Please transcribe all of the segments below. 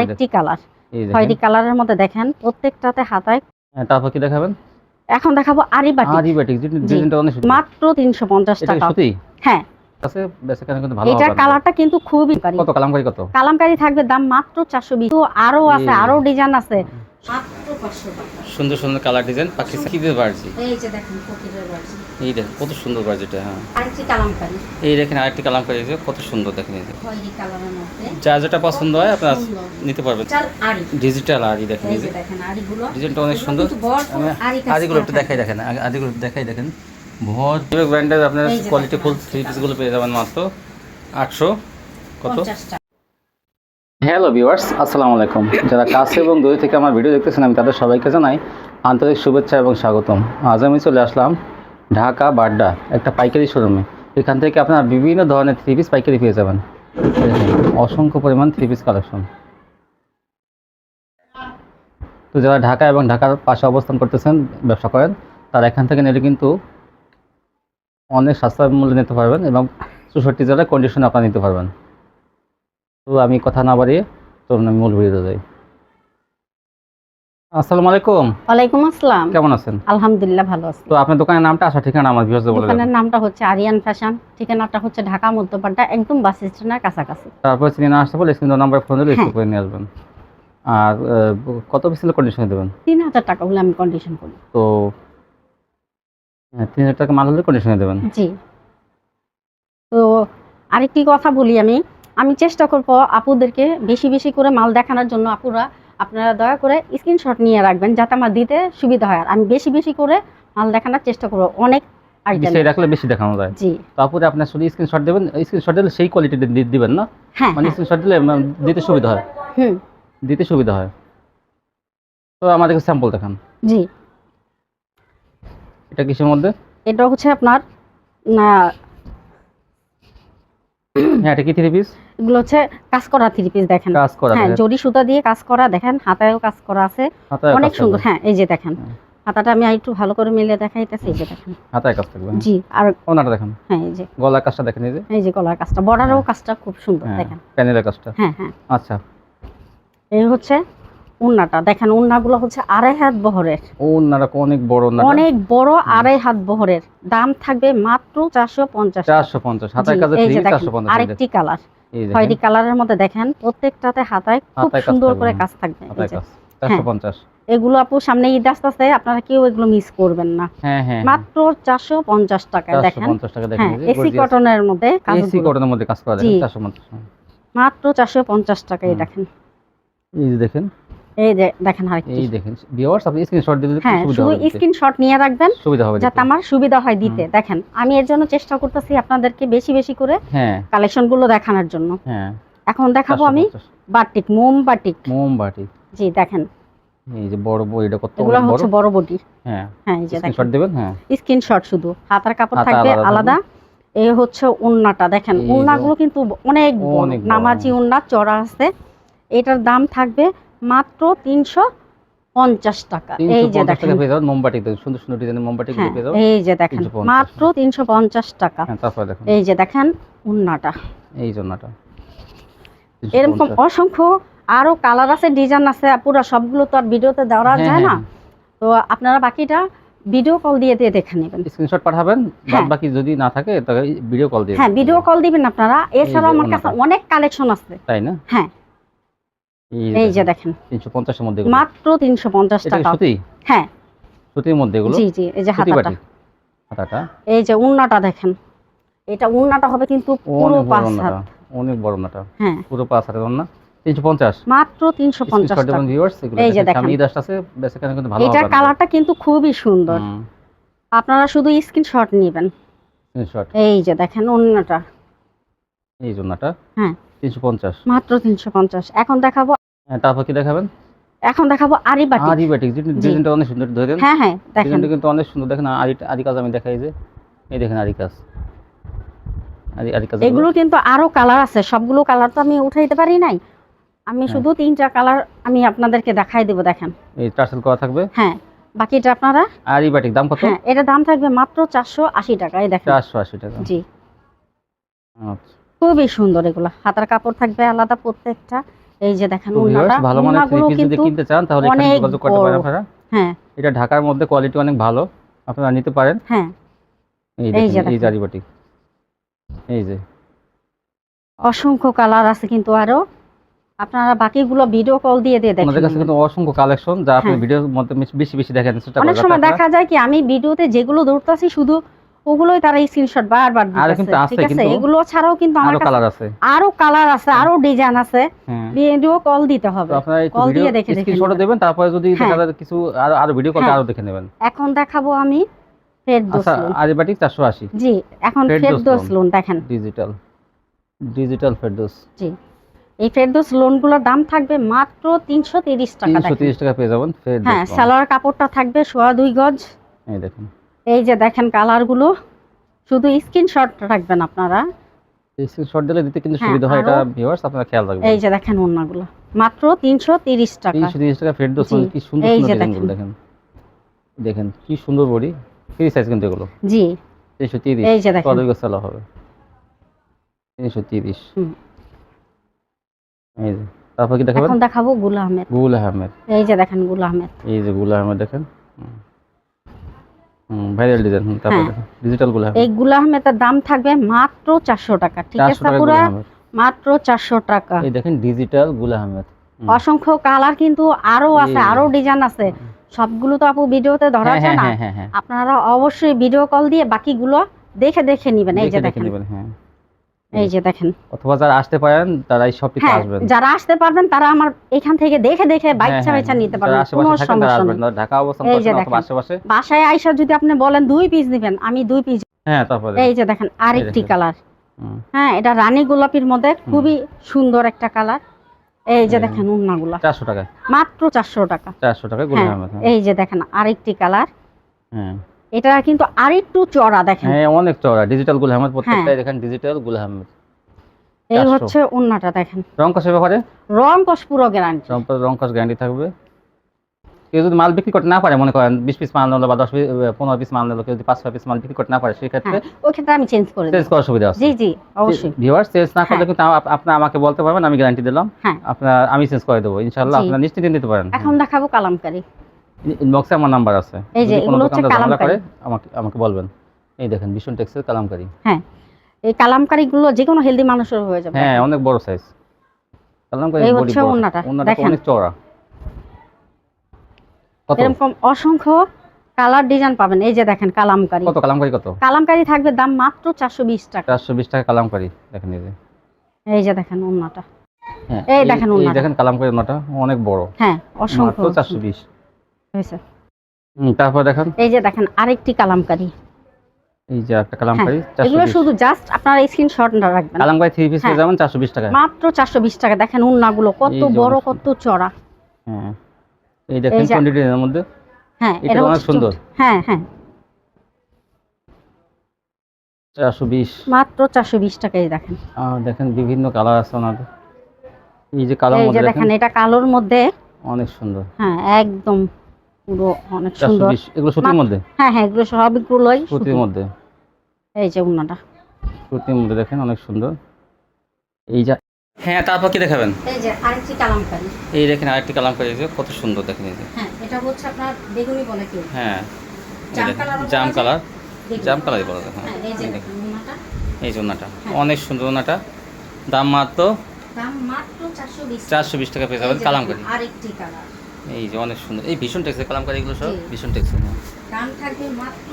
আরেকটি কালার ছয়টি কালারের মধ্যে দেখেন প্রত্যেকটাতে হাতায়। হ্যাঁ, তারপর কি দেখাবেন? এখন দেখাবো আরি বাটি আরি বাটিক ডিজাইনটা অনেক সুন্দর। মাত্র তিনশো পঞ্চাশ এটা কি টাকা। সত্যি? হ্যাঁ। আছে বেসিক্যালি কিন্তু ভালো এটা কালারটা কিন্তু খুবই কারি কত কালামকারি কত? কালামকারি থাকবে দাম মাত্র 420 তো আরও আছে আরও ডিজাইন আছে। সুন্দর সুন্দর কালার ডিজাইন পাকিস্তান কি দিয়ে বাড়ছি এই যে দেখেন ফকিরের বাটি এই দেখেন কত সুন্দর বাড়ছে এটা হ্যাঁ। আরেকটি কালামকারি। এই দেখেন আরেকটি কালামকারি আছে কত সুন্দর দেখেন এই। খয়েরি কালারের মধ্যে। যা যেটা পছন্দ হয় আপনারা নিতে পারবেন। চাল আরি ডিজিটাল আরি দেখেন এই যে দেখেন আরিগুলো ডিজাইনটা অনেক সুন্দর। আদিগুলো একটু। দেখাই দেখেন আগে আদিগুলো দেখাই দেখেন। ভর ব্র্যান্ডের আপনার কোয়ালিটি ফুল থ্রি পিসগুলো পেয়ে যাবেন মাত্র আটশো কত? হ্যালো ভিউয়ার্স, আসসালামু আলাইকুম। যারা কাছে এবং দূরে থেকে আমার ভিডিও দেখতেছেন, আমি তাদের সবাইকে জানাই আন্তরিক শুভেচ্ছা এবং স্বাগতম। আজ আমি চলে আসলাম ঢাকা বাড্ডা, একটা পাইকারি শোরুমে এখান থেকে আপনারা বিভিন্ন ধরনের থ্রি পিস পাইকারি পেয়ে যাবেন। অসংখ্য পরিমাণ থ্রি পিস কালেকশন তো যারা ঢাকা এবং ঢাকার পাশে অবস্থান করতেছেন, ব্যবসা করেন, তারা এখান থেকে নিলে কিন্তু অনেক সাশ্রয় মূল্যে নিতে পারবেন এবং চৌষট্টি জেলার কন্ডিশনে আপনারা নিতে পারবেন। তো আমি কথা না বাড়িয়ে চলুন আমি মূল ভিডিওতে যাই। আসসালামু আলাইকুম। ওয়ালাইকুম আসসালাম। কেমন আছেন? আলহামদুলিল্লাহ ভালো আছি। তো আপনার দোকানের নামটা আসা ঠিকানা আমার ভিউয়ার্সদের বলে দোকানের নামটা হচ্ছে আরিয়ান ফ্যাশন ঠিকানাটা হচ্ছে ঢাকা মধ্যপাড্ডা একদম বাস স্ট্যান্ডের কাছাকাছি। তারপর চিনি না আসতে পারলে স্ক্রিন নাম্বার ফোন দিলে হ্যাঁ। রিসিভ করে নিয়ে আসবেন। আর কত পিসের কন্ডিশনে দেবেন? তিন হাজার টাকা হলে আমি কন্ডিশন করি। তো হ্যাঁ, তিন হাজার টাকা মাল হলে কন্ডিশনে দেবেন। জি। তো আরেকটি কথা বলি আমি। আমি চেষ্টা করব আপুদেরকে বেশি বেশি করে মাল দেখানোর জন্য আপুরা আপনারা দয়া করে স্ক্রিনশট নিয়ে রাখবেন যাতে আমার দিতে সুবিধা হয়। আর আমি বেশি বেশি করে মাল দেখানোর চেষ্টা করব অনেক বিষয় রাখলে বেশি দেখানো যায়। জি। তারপরে আপনার শুধু স্ক্রিনশট দেবেন স্ক্রিনশট দিলে সেই কোয়ালিটি দিবেন না? হ্যাঁ মানে হ্যাঁ, স্ক্রিনশট দিলে দিতে সুবিধা হয়। হুম। দিতে সুবিধা হয়। তো আমাদেরকে স্যাম্পল দেখান। জি। এটা কিসের মধ্যে? এটা হচ্ছে আপনার না হ্যাঁ এটা কি থ্রি পিস এগুলো হচ্ছে কাজ করা থ্রি পিস দেখেন। কাজ করা হ্যাঁ। জরি সুতা দিয়ে কাজ করা দেখেন হাতায়ও কাজ করা আছে। অনেক সুন্দর হ্যাঁ এই যে দেখেন। হ্যাঁ। হাতাটা আমি একটু ভালো করে মিলে দেখাইতেছি এই যে দেখেন। হাতায় কাজ থাকবে জি আর ওনাটা দেখেন। হ্যাঁ এই যে। গলার কাজটা দেখেন এই যে। এই যে গলার কাজটা বর্ডারও কাজটা খুব সুন্দর হ্যাঁ দেখেন। প্যানেলের কাজটা। হ্যাঁ হ্যাঁ। আচ্ছা। এই হচ্ছে উন্নাটা। দেখেন উন্নাগুলো হচ্ছে আড়াই হাত বহরের। ওনারা অনেক বড় ওনারা অনেক বড় আড়াই হাত বহরের। দাম থাকবে মাত্র চারশো পঞ্চাশ চারশো পঞ্চাশ। কাজে পঞ্চাশ আরেকটি কালার। খয়েরি কালারের মধ্যে দেখেন প্রত্যেকটাতে হাতায় খুব সুন্দর করে হ্যাঁ। কাজ থাকবে। এই হাতায় যে। কাজ। চারশো পঞ্চাশ। এগুলো আপু সামনে ঈদ আসতেছে আপনারা কেউ এগুলো মিস করবেন না। হ্যাঁ হ্যাঁ মাত্র চারশো পঞ্চাশ টাকা দেখেন। হ্যাঁ এসি কটনের মধ্যে এসি কটনের মধ্যে কাজ করা পঞ্চাশ। মাত্র চারশো পঞ্চাশ টাকায় দেখেন। এই দেখেন এই দেখেন আরেকটি এই দেখেন ভিউয়ার্স আপনি স্ক্রিনশট হ্যাঁ সুবিধা শুধু হবে দিতে। স্ক্রিনশট নিয়ে রাখবেন সুবিধা হবে যাতে আমার সুবিধা হয় দিতে। দেখেন আমি এর জন্য চেষ্টা করতেছি আপনাদেরকে বেশি বেশি করে হ্যাঁ। কালেকশনগুলো দেখানোর জন্য। হ্যাঁ। এখন দেখাবো আমি 450 বাটিক মোম বাটিক জি দেখেন। এই যে বড় বড় এটা কত বড়? হচ্ছে বড় বডি। হ্যাঁ। হ্যাঁ এই যে স্ক্রিনশট দিবেন? হ্যাঁ। স্ক্রিনশট শুধু। হাতার কাপড় থাকবে আলাদা এই হচ্ছে উন্নাটা। দেখেন উন্নাগুলো কিন্তু অনেক নামাজি হ্যাঁ। উন্না চড়া আছে। এটার দাম থাকবে মাত্র তিনশো পঞ্চাশ টাকা। এই যে দেখেন। মোমবাতি সুন্দর সুন্দর ডিজাইনের মোমবাতি হ্যাঁ এই যে দেখেন মাত্র তিনশো পঞ্চাশ টাকা। হ্যাঁ এই যে দেখেন উন্নাটা। এই জন্যটা এরকম অসংখ্য আরও কালার আছে ডিজাইন আছে পুরো সবগুলো তো আর ভিডিওতে দেওয়া হ্যাঁ, যায় না। তো আপনারা বাকিটা ভিডিও কল দিয়ে দিয়ে দেখে নেবেন। স্ক্রিনশট পাঠাবেন বাদ। বাকি যদি না থাকে তাহলে ভিডিও কল দিয়ে হ্যাঁ দিবেন। ভিডিও কল দিবেন আপনারা। এছাড়াও আমার কাছে অনেক কালেকশন আছে। তাই না? হ্যাঁ। এই যে দেখেন তিনশো পঞ্চাশের মধ্যে। মাত্র তিনশো পঞ্চাশ এটা কি টাকা। সুতি হ্যাঁ। সুতির মধ্যে এগুলো জি জি এই যে হাতাটা। হাতাটা? এই যে উন্নাটা দেখেন। এটা উন্নাটা হবে কিন্তু পুরো পাঁচ হাত। অনেক বড় ওনাটা হ্যাঁ। পুরো পাঁচ হাতের তিনশো পঞ্চাশ? মাত্র তিনশো পঞ্চাশ স্ক্রিনশট টাকা। এই যে দেখেন। ঈদ কিন্তু ভালো এটার কালারটা কিন্তু খুবই সুন্দর। আপনারা শুধু স্ক্রিনশট নেবেন। স্ক্রিনশট এই যে দেখেন উন্নাটা। এই জন্যটা হ্যাঁ। তিনশো পঞ্চাশ। মাত্র তিনশো পঞ্চাশ। এখন দেখাবো তারপর কি দেখাবেন? এখন দেখাবো আরি বাটি আরি বাটিক ডিজাইনটা অনেক সুন্দর ধরে দেন হ্যাঁ হ্যাঁ দেখেন। কিন্তু অনেক সুন্দর। দেখেন আরি আরি কাজ আমি দেখাই যে। এই দেখেন আরি কাজ। আরি আরি কাজ এগুলো কিন্তু আরও কালার আছে। সবগুলো কালার তো আমি উঠাইতে পারি নাই। আমি হ্যাঁ। শুধু তিনটা কালার আমি আপনাদেরকে দেখাই দেবো দেখেন। এই টার্সেল করা থাকবে? হ্যাঁ বাকিটা আপনারা? আরি বাটিক দাম কত? হ্যাঁ এটা দাম থাকবে মাত্র চারশো আশি টাকা এই দেখেন। চারশো আশি টাকা। জি। আচ্ছা। খুবই সুন্দর এগুলো। হাতার কাপড় থাকবে আলাদা প্রত্যেকটা। এই যে দেখেন তো ওনাটা ভালো মানের থ্রি পিস যদি কিনতে চান তাহলে এখানে যোগাযোগ করতে পারেন আপনারা। হ্যাঁ। এটা ঢাকার মধ্যে কোয়ালিটি অনেক ভালো আপনারা নিতে পারেন। হ্যাঁ। এই যে এই। জারিবাটি এই যে। অসংখ্য কালার আছে কিন্তু আরও। আপনারা বাকিগুলো ভিডিও কল দিয়ে দিয়ে দেখেন। আমাদের কাছে কিন্তু অসংখ্য কালেকশন যা আপনি হ্যাঁ। ভিডিওর মধ্যে বেশি- বেশি দেখেন অনেক সময় দেখা যায় কি আমি ভিডিওতে যেগুলো ধরতেছি শুধু ওগুলোই তারা স্ক্রিনশট বারবার দিতেছে ঠিক আছে? এগুলো ছাড়াও কিন্তু আমার কাছে কালার আছে। আরও কালার আছে আরও ডিজাইন আছে। হ্যাঁ। ভিডিও কল দিতে হবে। কল দিয়ে দেখে দেখে স্ক্রিনশট দেবেন তারপরে যদি হ্যাঁ। দেখা যায় কিছু আরও আরও ভিডিও কল হ্যাঁ। আরও দেখে নেবেন। এখন দেখাবো আমি ফেরদৌস আচ্ছা লোন আরিবাটি জি এখন ফেরদৌস লোন। দেখেন। Digital digital Ferdous ji. এই ফেরদৌস লোনগুলোর দাম থাকবে মাত্র তিনশো তিরিশ টাকা তিনশো দেখেন তিরিশ টাকা পেয়ে যাবেন ফেরদোস হ্যাঁ সালোয়ার কাপড়টা থাকবে সোয়া দুই গজ। এই দেখুন। এই যে দেখেন কালারগুলো শুধু স্ক্রিনশট রাখবেন আপনারা। স্ক্রিনশট দিলে দিতে কিন্তু হ্যাঁ, সুবিধা হয় এটা ভিউয়ার্স আপনারা খেয়াল রাখবেন। এই যে দেখেন ওড়নাগুলো। মাত্র তিনশো তিরিশ টাকা। তিনশো তিরিশ টাকা ফেরদোস মানে কি সুন্দর এই সুন্দর যে ডিজাইনগুলো দেখেন। দেখেন। কি সুন্দর বডি ফ্রি সাইজ কিন্তু এগুলো। জি। তিনশো তিরিশ এই যে দেখেন। কত গজ হবে। তিনশো তিরিশ। হুম। এই যে তারপর কি দেখাবেন? এখন দেখাবো গুল আহমেদ। গুল আহমেদ। এই যে দেখেন গুল আহমেদ। এই যে গুল আহমেদ দেখেন। ভাইরাল ডিজাইন তারপর। ডিজিটাল গুল এই দাম থাকবে মাত্র চারশো টাকা ঠিক আছে পুরা? মাত্র চারশো টাকা। এই দেখেন ডিজিটাল অসংখ্য কালার কিন্তু আরও আছে আরও ডিজাইন আছে। সবগুলো তো আপু ভিডিওতে ধরা হ্যাঁ যায় না। হ্যাঁ হ্যাঁ আপনারা অবশ্যই ভিডিও কল দিয়ে বাকিগুলো দেখে দেখে নিবেন এই যে দেখে দেখে দেখেন হ্যাঁ। এই যে দেখেন। অথবা যারা আসতে পারেন তারা এই শপটিতে হ্যাঁ আসবেন। যারা আসতে পারবেন তারা আমার এখান থেকে দেখে দেখে হ্যাঁ, বাইচা হ্যাঁ, হ্যাঁ। নিতে পারবেন কোনো সমস্যা নেই। ঢাকা অবস্থান করছেন আশেপাশে। বাসায় আইসা যদি আপনি বলেন দুই পিস দিবেন আমি দুই পিস হ্যাঁ তারপরে। এই যে দেখেন আরেকটি। কালার। হ্যাঁ এটা রানী গোলাপির মধ্যে খুবই সুন্দর একটা কালার। এই যে। দেখেন উন্নাগুলা চারশো টাকা মাত্র চারশো টাকা। চারশো টাকা গুল আহমেদ। এই যে দেখেন আরেকটি কালার। হ্যাঁ। এটা কিন্তু আরেকটু চড়া দেখেন। হ্যাঁ অনেক চড়া ডিজিটাল গুল আহমেদ প্রত্যেকটাই দেখেন ডিজিটাল গুল আহমেদ। এই হচ্ছে উন্নাটা দেখেন। রং কষের ব্যাপারে? রং কস পুরো গ্যারান্টি রং রং কষ গ্যারান্টি থাকবে। কেউ যদি মাল বিক্রি করতে না পারে মনে করেন বিশ পিস মাল নিলো বা দশ পিস পনেরো পিস মাল নিলো কেউ যদি পাঁচ ছয় পিস মাল বিক্রি করতে না পারে সেক্ষেত্রে হ্যাঁ ওই ক্ষেত্রে আমি চেঞ্জ করে চেঞ্জ করার সুবিধা আছে। জি জি অবশ্যই। ভিউয়ার চেঞ্জ না করলে হ্যাঁ। কিন্তু আপনি আমাকে বলতে পারবেন আমি গ্যারান্টি দিলাম। হ্যাঁ। আপনার আমি চেঞ্জ করে দেবো ইনশাল্লাহ জি। আপনার নিশ্চিন্তে নিতে পারেন। এখন দেখাবো কালামকারি। ইনবক্সে আমার নাম্বার আছে। এই যে, এগুলো হচ্ছে কালামকারী। আমাকে আমাকে বলবেন। এই দেখেন ভীষণ টেক্সের কালামকারি। হ্যাঁ এই কালামকারি গুলো যে কোনো হেলদি মানুষের হয়ে যাবে। হ্যাঁ অনেক বড় সাইজ কালামকারি এই হচ্ছে ওড়নাটা দেখেন। অনেক চওড়া। কত? এরকম অসংখ্য কালার ডিজাইন পাবেন। এই যে দেখেন কালামকারি। কত? কালামকারী কত? কালামকারি থাকবে দাম মাত্র চারশো বিশ টাকা। চারশো বিশ টাকা কালামকারী। দেখেন এই যে। এই যে দেখেন ওন্নাটা হ্যাঁ এই দেখেন এই ওড়নাটা। দেখেন কালামকারি ওড়নাটা অনেক বড়। হ্যাঁ অসংখ্য। চারশো বিশ। হয়েছে তারপর দেখেন। এই যে দেখেন আরেকটি কালামকারি। এই যে একটা হ্যাঁ কালামকারি এগুলো শুধু জাস্ট আপনারা স্ক্রিনশট রাখবেন। কালামকারি থ্রি পিস হ্যাঁ। যেমন চারশো বিশ টাকা মাত্র চারশো বিশ টাকা। দেখেন উন্নাগুলো কত বড় কত চড়া। হ্যাঁ এই দেখেন টোয়েন্টি এর মধ্যে। হ্যাঁ এটা অনেক সুন্দর। হ্যাঁ হ্যাঁ। চারশো বিশ। মাত্র চারশো বিশ টাকাই দেখেন। দেখেন বিভিন্ন কালার আছে ওনাদের। এই যে কালার মধ্যে দেখেন। এটা কালোর মধ্যে অনেক সুন্দর। হ্যাঁ একদম। পুরো অনেক চারশো সুন্দর। বিশ এগুলো সুতির মধ্যে? হ্যাঁ হ্যাঁ এগুলো সবগুলোই সুতির সুতি। মধ্যে। এই যে উন্নাটা সুতির মধ্যে দেখেন অনেক সুন্দর। এই যা হ্যাঁ তারপর কি দেখাবেন? এই যে আরেকটি কালামকারি এই দেখেন আরেকটি কালামকারি কত সুন্দর দেখেন এই যে। হ্যাঁ এটা হচ্ছে আপনার বেগুনি বলে কি হ্যাঁ জাম দেখেন। কালার জাম কালারই বলা যায় হ্যাঁ। হ্যাঁ এই যে এই দেখেন, দেখেন উন্নাটা এই যে হ্যাঁ। অনেক সুন্দর ওনাটা দাম মাত্র দাম মাত্র চারশো বিশ চারশো বিশ টাকা পেয়ে যাবেন কালামকারি আরেকটি কালার। এই যে অনেক সুন্দর। এই ভীষণ টেক্সের কালামকারি এগুলো সব ভীষণ টেক্সের দাম থাকবে মাত্র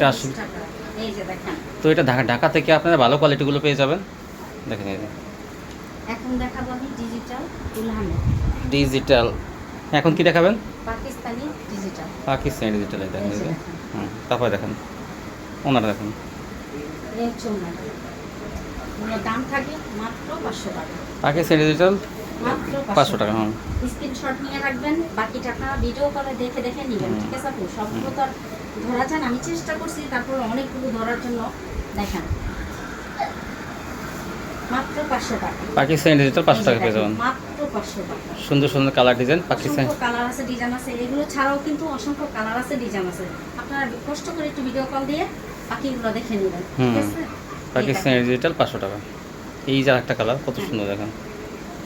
400 টাকা। এই যে দেখেন। তো এটা ঢাকা ঢাকা থেকে আপনারা ভালো কোয়ালিটিগুলো পেয়ে যাবেন। দেখেন এই এখন দেখাবো আমি ডিজিটাল ডিজিটাল এখন কি দেখাবেন? পাকিস্তানি ডিজিটাল পাকিস্তানি ডিজিটাল এই দেখেন। হুম তারপরে দেখেন। ওনারা দেখেন। দাম থাকে মাত্র পাঁচশো টাকা। পাকিস্তানি ডিজিটাল পাঁচশো টাকা হুম। স্ক্রিনশট নিয়ে রাখবেন বাকি টাকা ভিডিও কলে দেখে দেখে নেবেন ঠিক আছে আপু? সবগুলো তো আর ধরা যান আমি চেষ্টা করছি তারপর অনেকগুলো ধরার জন্য দেখেন। মাত্র পাঁচশো টাকা। পাকিস্তানি ডিজিটাল পাঁচশো টাকা পেয়ে যাবেন। মাত্র পাঁচশো টাকা। সুন্দর সুন্দর কালার ডিজাইন পাকিস্তানি। কালার আছে ডিজাইন আছে এগুলো ছাড়াও কিন্তু অসংখ্য কালার আছে ডিজাইন আছে। আপনারা কষ্ট করে একটু ভিডিও কল দিয়ে বাকিগুলো দেখে নেবেন ঠিক আছে? পাকিস্তানি ডিজিটাল পাঁচশো টাকা। এই যে একটা কালার কত সুন্দর দেখেন।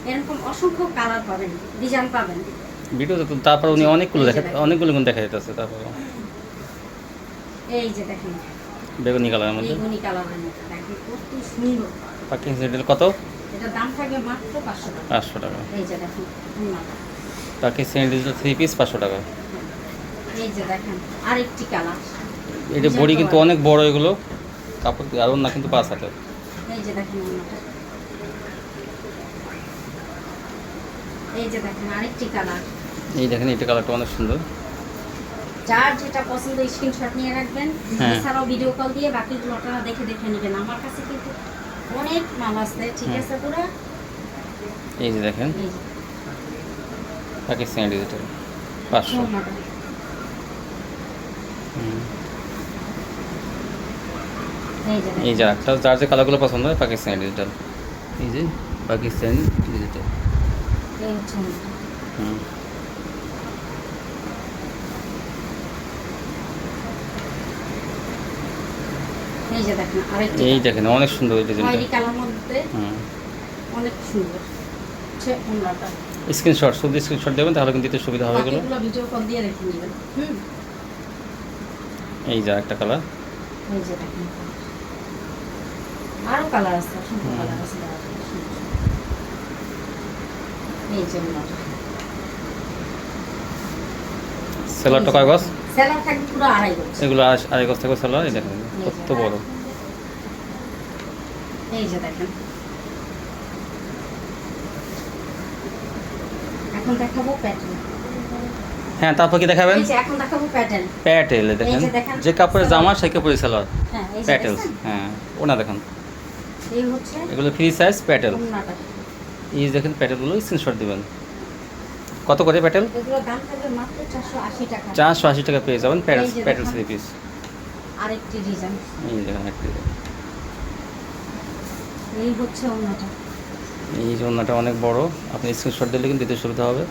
এরকম অসংখ্য কালার পাবেন ডিজাইন পাবেন। ভিডিওতে তো তারপর উনি অনেকগুলো দেখা। অনেকগুলো কিন্তু দেখা যেতেছে তারপর। এই যে দেখেন। বেগুনি কালারের মধ্যে। বেগুনি কালারের মধ্যে দেখেন কত সুন্দর। পাকিং সেটেল কত? এটা দাম থাকবে মাত্র পাঁচশো টাকা। পাঁচশো টাকা। এই যে দেখেন ওড়নাটা। পাকিং সেটেল থ্রি পিস পাঁচশো টাকা। এই যে দেখেন আরেকটি কালার এটা বড়ি কিন্তু অনেক বড় এগুলো। কাপড় আর না কিন্তু পাঁচ হাজার এই যে দেখেন এই যে দেখেন আরেকটি কালার। এই দেখেন এটা কালারটা অনেক সুন্দর। যার যেটা পছন্দ স্ক্রিনশট নিয়ে রাখবেন। হ্যাঁ। এছাড়াও ভিডিও কল দিয়ে বাকিগুলো আপনারা দেখে দেখে নেবেন। আমার কাছে কিন্তু অনেক মাল আছে ঠিক আছে পুরো? এই যে দেখেন পাকিস্তানি ডিজিটাল পাঁচশো। এই যে একটা যার যে কালারগুলো পছন্দ হয় পাকিস্তানি ডিজিটাল এই যে পাকিস্তানি ডিজিটাল এই হুম এই দেখেন অনেক সুন্দর এই ডিজাইনটা। অনেক সুন্দর। স্ক্রিনশট শুধু স্ক্রিনশট দেবেন তাহলে কিন্তু দিতে সুবিধা হবে এগুলো। ভিডিও কল দিয়ে রেখে নেবেন। এই যে একটা কালার। এই যে দেখেন। আরও কালার আছে অসংখ্য কালার আছে। এই। কয় থাকবে পুরো আড়াই এগুলো আড়াই- এই দেখেন কত বড়। এই যে দেখেন। এখন দেখাবো প্যাটার্ন হ্যাঁ তারপর কি দেখাবেন? এখন দেখাবো প্যাটার্ন প্যাটেল দেখেন। যে কাপড়ের জামা সেই কাপড়ের হ্যাঁ প্যাটেলস দেখছেন? হ্যাঁ ওনা দেখেন। এই হচ্ছে এগুলো ফ্রি সাইজ প্যাটেল এই যে দেখেন প্যাটেলগুলো স্ক্রিনশট দিবেন। কত করে প্যাটেল চারশো আশি টাকা। পেয়ে যাবেন প্যাটেল প্যাটেল। থ্রি পিস আরেকটি ডিজাইন এই দেখেন একটা এই হচ্ছে ওড়নাটা এই যে ওনাটা অনেক বড়। আপনি স্ক্রিনশট দিলে কিন্তু দিতে সুবিধা হবে।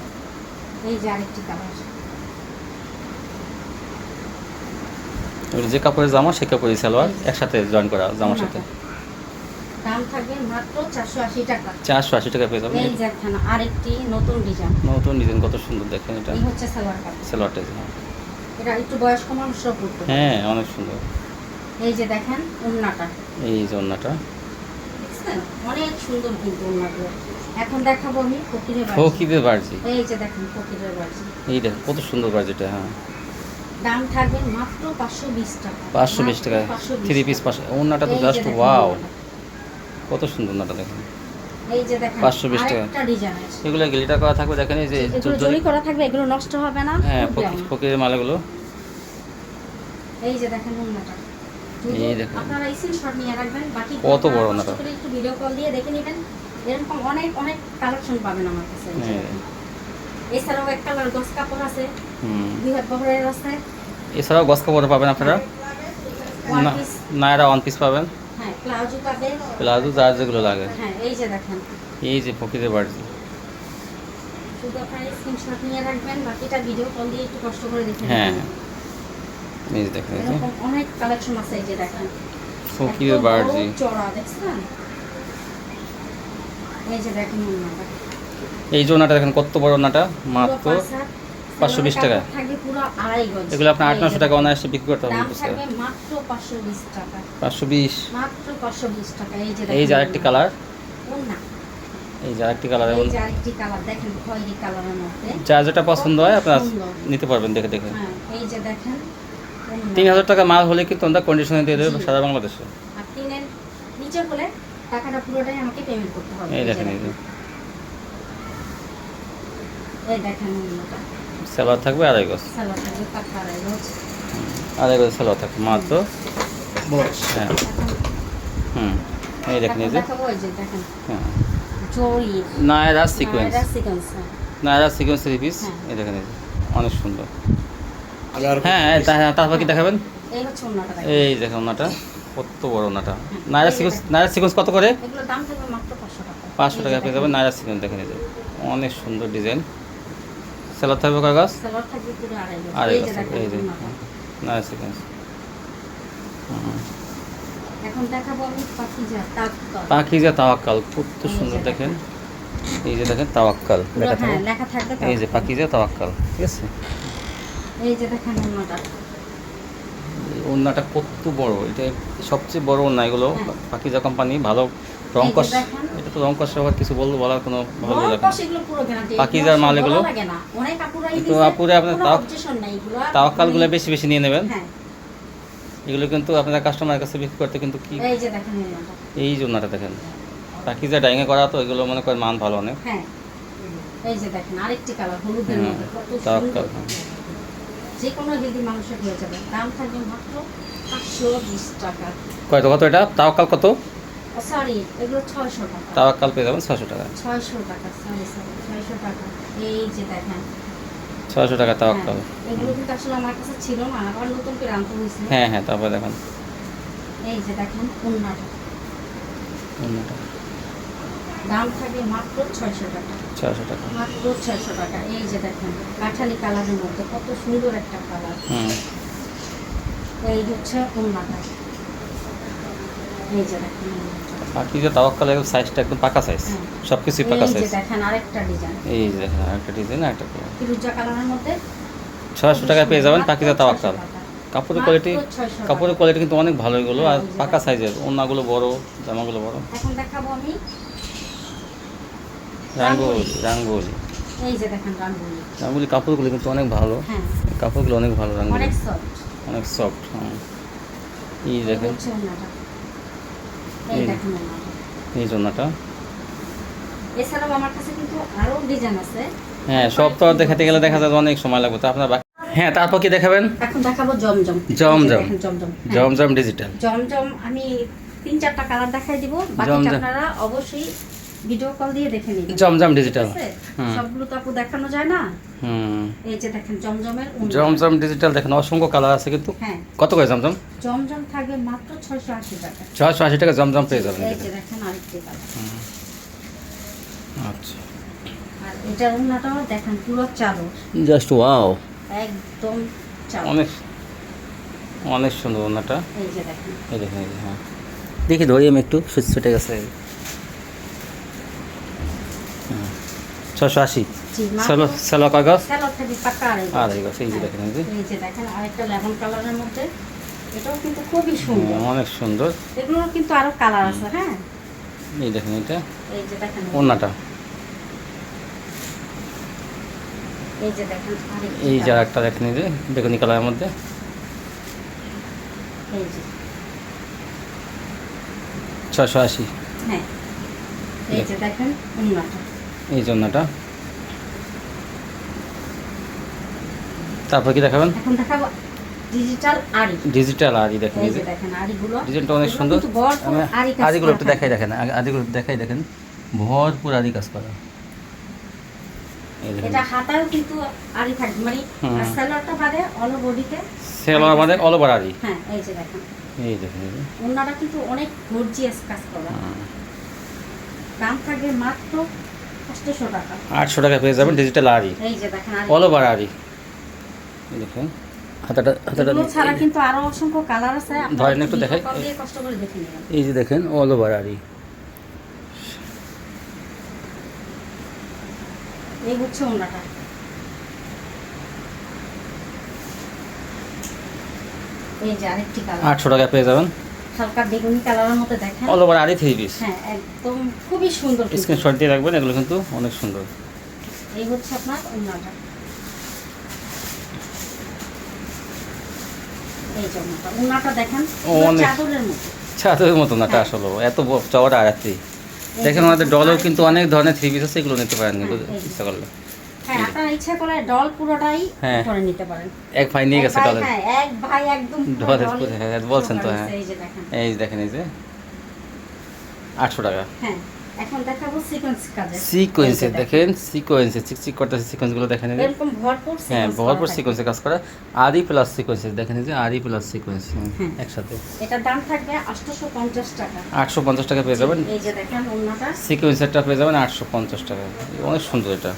এই যে আরেকটি কালার যে কাপড়ের জামা সেই কাপড়ের সালোয়ার একসাথে জয়েন করা জামার সাথে। দাম থাকবে মাত্র চারশো আশি টাকা। চারশো আশি টাকা পেয়ে যাবেন। এই একখানা আরেকটি নতুন ডিজাইন। নতুন ডিজাইন কত সুন্দর দেখেন এটা। এই হচ্ছে সালোয়ার কাপড়। সালোয়ারটা এটা একটু বয়স্ক মানুষরা হ্যাঁ অনেক সুন্দর। এই যে দেখেন এই যে অনেক সুন্দর কিন্তু এখন দেখাবো আমি ফকিরের বাড়ি ফকিদের বার্জি এই যে দেখেন ফকিরের বাড়ি এই দেখেন কত সুন্দর বার্জিটা হ্যাঁ। দাম থাকবে মাত্র পাঁচশো বিশ টাকা। পাঁচশো বিশ টাকা। থ্রি পিস পাঁচশো ওনাটা তো জাস্ট ওয়াও কত সুন্দর ওনাটা দেখেন। এই যে দেখেন 520 টাকা। এগুলো করা থাকবে দেখেন এই যে জরি- জরি করা থাকবে এগুলো নষ্ট হবে না। হ্যাঁ ফকির- মালাগুলো। এই যে দেখেন ওড়নাটা এই দেখেন। আপনারা স্ক্রিনশট নিয়ে রাখবেন বাকি কত বড় কষ্ট একটু ভিডিও কল দিয়ে দেখে নেবেন। এরকম অনেক অনেক কালেকশন পাবেন আমার কাছে এই যে হ্যাঁ। এছাড়াও এক কালার গস কাপড় আছে দুই হাত বহরের আছে। এছাড়াও গস কাপড় পাবেন আপনারা? নায়রা ওয়ান পিস পাবেন। হ্যাঁ প্লাজো পাবে প্লাজো যেগুলো লাগে। হ্যাঁ এই যে দেখেন। এই যে ফকিরের বার্জি শুধু আপনারা স্ক্রিনশট নিয়ে রাখবেন বাকিটা ভিডিও কল দিয়ে একটু কষ্ট করে দেখে হ্যাঁ এই যে দেখেন এই অনেক কালেকশন আছে এই যে দেখেন। ফকিরের এত চড়া দেখছেন? এই যে দেখেন এই যে ওনাটা দেখেন কত বড় ওনাটা মাত্র পুরো পাঁচ হাত, 520 টাকা। এগুলো আপনার আট নশো টাকা অনায়াসে বিক্রি করতে মাত্র পাঁচশো বিশ টাকা। পাঁচশো বিশ। মাত্র পাঁচশো বিশ টাকা এই যে এই যে আরেকটি কালার। এই যে আরেকটি কালার এই যে যেটা পছন্দ হয় আপনার নিতে পারবেন দেখে দেখে। হ্যাঁ এই যে দেখেন। তিন হাজার টাকা মাল হলে কিন্তু আমরা কন্ডিশনে দিয়ে দেবে। সারা বাংলাদেশে। নিচে হলে টাকাটা পুরোটাই আমাকে পেমেন্ট করতে হবে। এই দেখেন এই দেখেন। সালোয়ার থাকবে আড়াই গজ। আড়াই গজ। আড়াই থাকবে মাত্র হ্যাঁ। হুম এই দেখেন এই যে। হ্যাঁ। জরি। নায়রা সিকোয়েন্স নায়রা সিকোয়েন্স, হ্যাঁ। থ্রি পিস হ্যাঁ। এই দেখেন এই যে অনেক সুন্দর। হ্যাঁ তারপর কি দেখাবেন? এই দেখেন। ওনাটা কত বড় ওনাটা নায়রা সিকোয়েন্স নায়রা সিকোয়েন্স কত করে? এগুলোর দাম থাকবে মাত্র পাঁচশো টাকা। পাঁচশো এই টাকা পেয়ে যাবেন নায়রা সিকোয়েন্স দেখেন এই যে অনেক সুন্দর ডিজাইন সালোয়ার থাকবে থাকবে পুরো আড়াই। আড়াই এই যে দেখাবো আমি পাখিজা তাঁত পাখি যে তাওয়াক্কাল কত সুন্দর দেখেন। এই যে দেখেন তাওয়াক্কাল লেখা হ্যাঁ থাকে থাকবে এই যে পাকিজা তাওয়াক্কাল ঠিক আছে? এই যে দেখেন অন্যটা কত বড় এটা সবচেয়ে বড় ওড়না এগুলো হ্যাঁ। পাকিজা কোম্পানি ভালো রং এই যে কষ এটা তো রং কষ কিছু বলব বলার কোনো ভালো লাগে পাকিজার মাল এগুলো? কিন্তু আপুরে আপনার কোনো তাও- objection নাই এগুলো। তাওয়াক্কালগুলো মানে- বেশি বেশি নিয়ে নেবেন। হ্যাঁ, এগুলো কিন্তু আপনারা কাস্টমারের কাছে বিক্রি করতে কিন্তু কি এই জন্যটা দেখেন। পাকিজা ডাইঙে করা তো এগুলো মনে করেন মান ভালো অনেক। হ্যাঁ, এই যে দেখেন আরেকটি কালার হলুদের মধ্যে কত সুন্দর। যে কোনো হেলদি মানুষের হয়ে যাবে। দাম থাকবে মাত্র পাঁচশো বিশ টাকা। কত কত এটা? তাওয়াক্কাল কত? সরি এগুলো ছয়শো টাকা। তাওয়াক্কাল পেয়ে যাবেন ছশো টাকা। ছয়শো টাকা সরি সরি ছয়শো টাকা। এই যে দেখেন। ছশো টাকা তাওয়াক্কাল। হ্যাঁ, এগুলো কিন্তু আসলে আমার কাছে ছিল না আবার নতুন করে আনতে হয়েছিল হ্যাঁ হ্যাঁ তারপরে দেখেন। এই যে দেখেন উন্নাটা ওড়নাটা। দাম থাকবে মাত্র ছয়শো টাকা। ছশো টাকা। মাত্র ছয়শো টাকা। এই যে দেখেন কাঠালি কালারের মধ্যে কত সুন্দর একটা কালার। হুম। এই হচ্ছে উন্নাটা এই যে। পাকিজা তাওয়াক্কালের সাইজটা একদম পাকা সাইজ হ্যাঁ। সব কিছুই পাকা এই সাইজ দেখেন আরেকটা ডিজাইন এই যে দেখেন আরেকটা ডিজাইন আরেকটা কালার ফিরুজা কালারের মধ্যে ছয়শো টাকায় পেয়ে যাবেন পাকিজা 600 তাওয়াক্কাল কাপড়ের কোয়ালিটি কাপড়ের কোয়ালিটি কিন্তু অনেক ভালো এগুলো আর হ্যাঁ, পাকা সাইজের ওড়নাগুলো বড় জামাগুলো বড়। এখন দেখাবো আমি। রাঙ্গুলি রাঙ্গুলি। এই যে দেখেন রাঙ্গুলি। রাঙ্গুলি কাপড়গুলো কিন্তু অনেক ভালো। হ্যাঁ। কাপড়গুলো অনেক ভালো রাঙ্গুলি। অনেক সফট অনেক সফট হ্যাঁ এই এই দেখেন এই জন্যটা। এছাড়াও আমার কাছে কিন্তু আরও ডিজাইন আছে। হ্যাঁ সব তো দেখাতে গেলে দেখা যায় অনেক সময় লাগবে তো আপনার হ্যাঁ তারপর কি দেখাবেন? এখন দেখাবো জমজম। জমজম। হ্যাঁ। জমজম ডিজিটাল। জমজম আমি তিন চারটা কালার দেখাই দিব। বাকিটা আপনারা অবশ্যই ভিডিও কল দিয়ে দেখে নিন জমজম ডিজিটাল ঠিক। সবগুলো তো আপু দেখানো যায় না? হুম। এই যে দেখেন জমজমের জমজম ডিজিটাল দেখেন অসংখ্য কালার আছে কিন্তু। হ্যাঁ। কত করে জমজম? জমজম থাকবে মাত্র ছয়শো আশি টাকা। ছয়শো আশি টাকা জমজম পেয়ে যাবেন এই যে দেখেন আরেকটি কালার আচ্ছা। আর এটার উন্নাটাও দেখেন পুরো চালু জাস্ট ওয়াও একদম চালু অনেক অনেক সুন্দর ওনাটা এই যে দেখেন। এই দেখেন হ্যাঁ দেখি ধরি আমি একটু সুচ ছুটে গেছে। ছশো আশি। কাগজ স্যালাড থাকবে আর এই যে- গাছ এই যে দেখেন এই যে। দেখেন আরেকটা লেমন কালারের মধ্যে। এটাও কিন্তু খুবই সুন্দর। অনেক সুন্দর। এগুলোর কিন্তু আরও কালার আছে হ্যাঁ? এই দেখেন এটা। এই যে দেখেন ওনাটা এই যে দেখেন এই যে একটা দেখেন এই যে বেগুনি কালারের মধ্যে। এই যে। ছশো আশি। হ্যাঁ। এই যে দেখেন এই জন্যটা। তারপর কি দেখাবেন? এখন দেখাবো ডিজিটাল আড়ি। দেখেন এই এই যে যে। দেখেন আড়িগুলো। ডিজাইনটা অনেক সুন্দর। আড়ি আদিগুলো একটু দেখাই দেখেন আগে আদিগুলো দেখাই দেখেন। ভরপুর আদি কাজ করা। এটা হাতাও কিন্তু আড়ি থাকবে মানে হুম। বাদে অল বডিতে সেলার আমাদের অল ওভার আদি হ্যাঁ এই যে দেখেন। এই দেখেন এই কিন্তু অনেক গর্জিয়াস কাজ করা। দাম থাকবে মাত্র আটশো টাকা পেয়ে যাবেন ডিজিটাল আরি অল ওভার আরি দেখেন হাতাটা হাতাটা ছাড়া কিন্তু আরও অসংখ্য কালার আছে। ধরেন একটু video দেখাই। কষ্ট করে দেখে এই যে দেখেন অল ওভার আরি এই হচ্ছে ওনাটা এই যে আরেকটি কালার আটশো টাকা পেয়ে যাবেন। হালকা বেগুনি কালারের মধ্যে দেখেন। অল ওভার থ্রি পিস হ্যাঁ একদম খুবই সুন্দর স্ক্রিনশট দিয়ে রাখবেন এগুলো কিন্তু অনেক সুন্দর। এই হচ্ছে আপনার চাদরের মতো। ছাদের মতো না হ্যাঁ। আসলে এত চওড়া আয়াতি দেখেন আমাদের ডলেও কিন্তু অনেক ধরনের থ্রি পিস আছে এগুলো নিতে পারেন কিন্তু হ্যাঁ, ইচ্ছা করলে। হ্যাঁ আপনারা ইচ্ছা করে ডল পুরোটাই হ্যাঁ। করে নিতে পারেন। এক ভাই নিয়ে গেছে হ্যাঁ এক ভাই একদম হ্যাঁ, বলছেন তো, হ্যাঁ। এই যে দেখেন। এই যে দেখেন এই যে। আটশো টাকা। হ্যাঁ এখন দেখাবো সিকোয়েন্স কাজের। সিকোয়েন্সে এই যে দেখেন সিকোয়েন্সে চিক চিক করতেছে সিকোয়েন্সগুলো দেখেন এই যে। এরকম ভরপুর হ্যাঁ ভরপুর সিকোয়েন্সে কাজ করা। আরি প্লাস সিকোয়েন্সে দেখেন যে আরি প্লাস সিকোয়েন্স হ্যাঁ। একসাথে। দাম থাকবে টাকা। আটশো পঞ্চাশ টাকা পেয়ে যাবেন। এই যে দেখেন অন্যটা সিকোয়েন্সেরটা পেয়ে যাবেন আটশো পঞ্চাশ টাকা। অনেক সুন্দর এটা।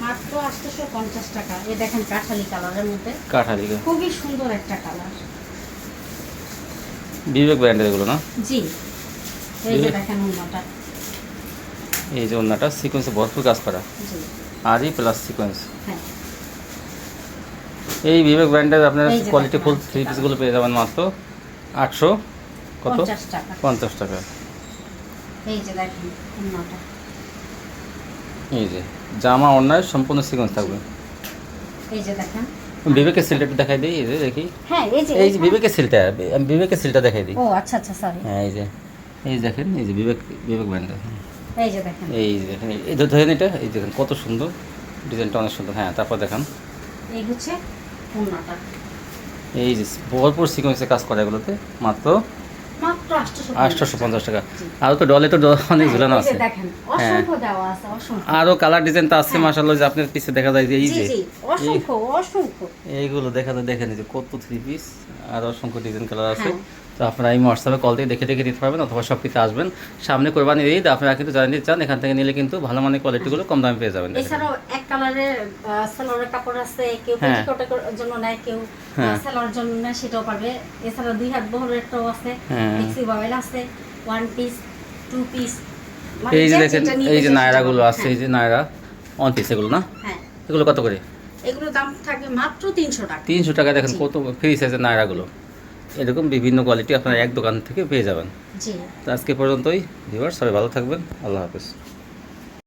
মাত্র আটশোশো পঞ্চাশ টাকা। এই দেখেন কাঠালি কালারের মধ্যে। কাঠালি। খুবই সুন্দর একটা কালার। বিবেক ব্র্যান্ডের এগুলো না? জি। এই যে বিবেক- দেখেন অন্যটা এই যে অন্যটা সিকোয়েন্সে ভরপুর কাজ করা। জি। আরই প্লাস সিকোয়েন্স হ্যাঁ। এই বিবেক ব্র্যান্ডের আপনার কোয়ালিটি ফুল থ্রি পিসগুলো পেয়ে যাবেন মাত্র আটশো কত? পঞ্চাশ টাকা। পঞ্চাশ টাকা। এই যে দেখেন অন্যটা এই যে জামা অন্যায় সম্পূর্ণ সিকোয়েন্স থাকবে। এই যে দেখেন। বিবেকের সিলটা একটু দেখাই দিই এই যে দেখি। হ্যাঁ এই যে এই যে বিবেকের সিলটা আমি বিবেকের সিলটা দেখাই দিই। ও আচ্ছা আচ্ছা সরি হ্যাঁ এই যে এই দেখেন এই যে বিবেক বিবেক ব্র্যান্ডের এই যে দেখেন। এই যে দেখেন এই ধরেন এটা এই দেখেন কত সুন্দর। ডিজাইনটা অনেক সুন্দর হ্যাঁ তারপর দেখান। এই হচ্ছে এই যে ভরপুর সিকোয়েন্সে কাজ করে এগুলোতে মাত্র আটশোশো পঞ্চাশ টাকা। আরও তো ডলে তো অনেক ঝুলানো আছে। হ্যাঁ। আছে অসংখ্য। আরও কালার ডিজাইন তো আছে মাসাল্লাহ যে আপনার পিছে দেখা যায় যে এই যে। এইগুলো দেখা যায় দেখেন যে কত থ্রি পিস আর অসংখ্য ডিজাইন কালার আছে। হ্যাঁ। তো আপনারা এই হোয়াটসঅ্যাপে কল থেকে দেখে দেখে দিতে পারবেন অথবা সব কিছু আসবেন। সামনে কোরবানির ঈদ আপনারা কিন্তু জানিয়ে নিতে চান এখান থেকে নিলে কিন্তু ভালো মানের কোয়ালিটিগুলো কম দামে পেয়ে যাবেন। এছাড়াও এক কালারের সালোয়ারের কাপড় আছে কেউ হ্যাঁ। পেটিকোটের জন্য নেয় কেউ হ্যাঁ। জন্য নেয় সেটাও পাবে। এছাড়া দুই হাত বহরেরটাও আছে হ্যাঁ। মিক্সি বয়েল আছে ওয়ান পিস টু পিস এই যে দেখেন এই যে নায়রাগুলো আছে এই যে নায়রা অন পিস এগুলো না? হ্যাঁ। এগুলো কত করে? এগুলো দাম থাকবে মাত্র তিনশো টাকা। তিনশো টাকা দেখেন কত ফ্রি সাইজের নায়রাগুলো এরকম বিভিন্ন কোয়ালিটি আপনারা এক দোকান থেকে পেয়ে যাবেন। জি। তো আজকে পর্যন্তই ভিউয়ার সবাই ভালো থাকবেন। আল্লাহ হাফেজ।